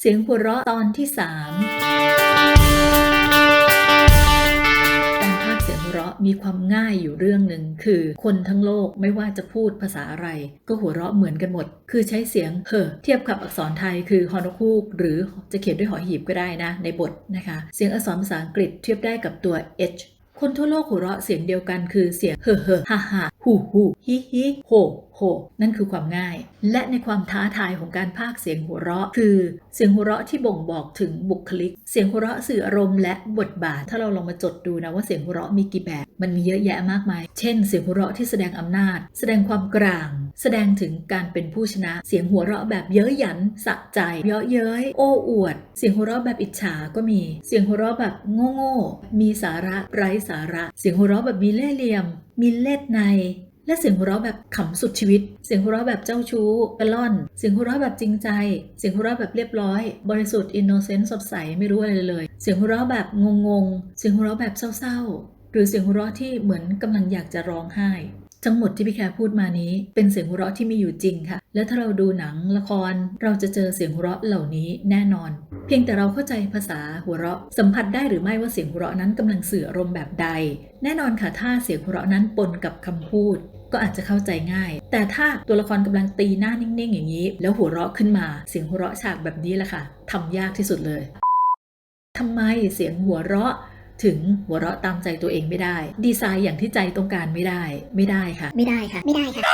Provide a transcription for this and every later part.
เสียงหัวเราะตอนที่สามการพากย์เสียงหัวเราะมีความง่ายอยู่เรื่องหนึ่งคือ คนทั้งโลกไม่ว่าจะพูดภาษาอะไร ก็หัวเราะเหมือนกันหมด คือใช้เสียงเห่อเทียบกับอักษรไทยคือฮอนคูกหรือจะเขียนด้วยหอหีบก็ได้นะ ในบทนะคะ เสียงอักษรภาษาอังกฤษเทียบได้กับตัว h คนทั่วโลกหัวเราะเสียงเดียวกันคือเสียงเฮ่อเฮ่อฮ่าฮ่าฮูฮูฮิฮิโฮ โฮนั่นคือความง่าย และในความท้าทายของการพากเสียงหัวเราะ คือเสียงหัวเราะที่บ่งบอกถึงบุคลิก เสียงหัวเราะสื่ออารมณ์และบทบาท ถ้าเราลองมาจดดูนะว่าเสียงหัวเราะมีกี่แบบ มันมีเยอะแยะมากมาย เช่น เสียงหัวเราะที่แสดงอำนาจ แสดงความกลาง แสดงถึงการเป็นผู้ชนะ เสียงหัวเราะแบบเย้ยหยัน สะใจ เยาะเย้ย โอ้อวด เสียงหัวเราะแบบอิจฉาก็มี เสียงหัวเราะแบบโง่โง่ๆมีสาระไร้สาระ เสียงหัวเราะแบบมีเล่ห์เหลี่ยม มีเล่ห์ใน และเสียงหัวเราะแบบขำสุดชีวิต เสียงหัวเราะแบบเจ้าชู้กระล่อน เสียงหัวเราะแบบจริงใจ เสียงหัวเราะแบบเรียบร้อย บริสุทธิ์อินโนเซนต์สดใสไม่รู้อะไรเลย เสียงหัวเราะแบบงงๆ เสียงหัวเราะแบบเศร้าๆ หรือเสียงหัวเราะที่เหมือนกำลังอยากจะร้องไห้ทั้งหมดที่พี่แคร์พูดมานี้เป็นเสียงหัวเราะที่มีอยู่จริงค่ะ และถ้าเราดูหนังละคร เราจะเจอเสียงหัวเราะเหล่านี้แน่นอน เพียงแต่เราเข้าใจภาษาหัวเราะ สัมผัสได้หรือไม่ว่าเสียงหัวเราะนั้นกำลังสื่ออารมณ์แบบใด แน่นอนค่ะถ้าเสียงหัวเราะนั้นปนกับคำพูด ก็อาจจะเข้าใจง่าย แต่ถ้าตัวละครกำลังตีหน้านิ่งๆ อย่างนี้ แล้วหัวเราะขึ้นมา เสียงหัวเราะฉากแบบนี้แหละค่ะทำยากที่สุดเลยทำไมเสียงหัวเราะถึงหัวเราะตามใจตัวเองไม่ได้ ดีไซน์อย่างที่ใจต้องการไม่ได้ ไม่ได้ค่ะ ไม่ได้ค่ะ ไม่ได้ค่ะ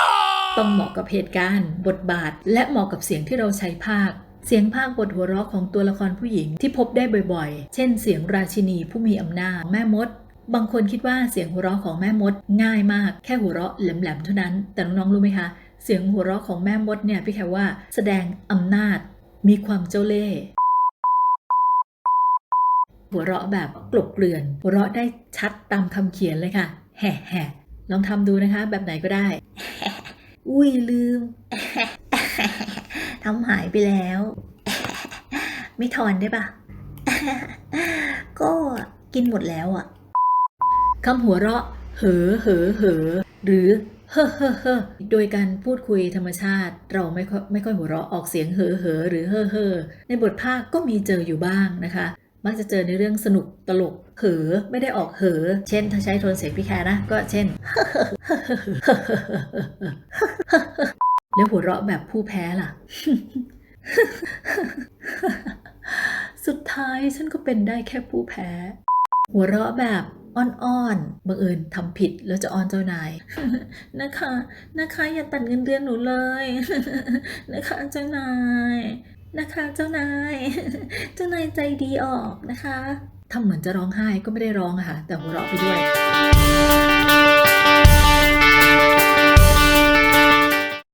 ต้องเหมาะกับเหตุการณ์ บทบาท และเหมาะกับเสียงที่เราใช้ภาค เสียงภาคบทหัวเราะของตัวละครผู้หญิงที่พบได้บ่อยๆ เช่น เสียงราชินีผู้มีอำนาจแม่มด บางคนคิดว่าเสียงหัวเราะของแม่มดง่ายมากแค่หัวเราะแหลมๆเท่านั้น แต่น้องๆรู้ไหมคะ เสียงหัวเราะของแม่มดเนี่ยพี่แค่ว่าแสดงอำนาจ มีความเจ้าเล่ห์หัวเราะแบบกลบเกลื่อน หัวเราะได้ชัดตามคำเขียนเลยค่ะ แห่แห่ลองทำดูนะคะ แบบไหนก็ได้ อุ้ยลืมทำหายไปแล้ว ไม่ทอนได้ปะก็กินหมดแล้วอะ คำหัวเราะ เหอ เหอ เหอ หรือ เฮ่อเฮ่อเฮ่อโดยการพูดคุยธรรมชาติ เราไม่ค่อยไม่ค่อยหัวเราะออกเสียงเหอ เหอ หรือ เฮ่อ เฮ่อ ในบทภาคก็มีเจออยู่บ้างนะคะมักจะเจอในเรื่องสนุกตลก เหอ ไม่ได้ออกเหอ เช่น ถ้าใช้โทนเสียงพี่แคนะ ก็เช่น แล้วหัวเราะแบบผู้แพ้ล่ะ สุดท้ายฉันก็เป็นได้แค่ผู้แพ้ หัวเราะแบบ อ้อนๆบังเอิญทำผิดแล้วจะอ้อนเจ้านายนะคะนะคะอย่าตัดเงินเดือนหนูเลยนะคะเจ้านายนะคะเจ้านาย เจ้านายใจดีออกนะคะทำเหมือนจะร้องไห้ก็ไม่ได้ร้องค่ะ แต่หัวเราะไปด้วย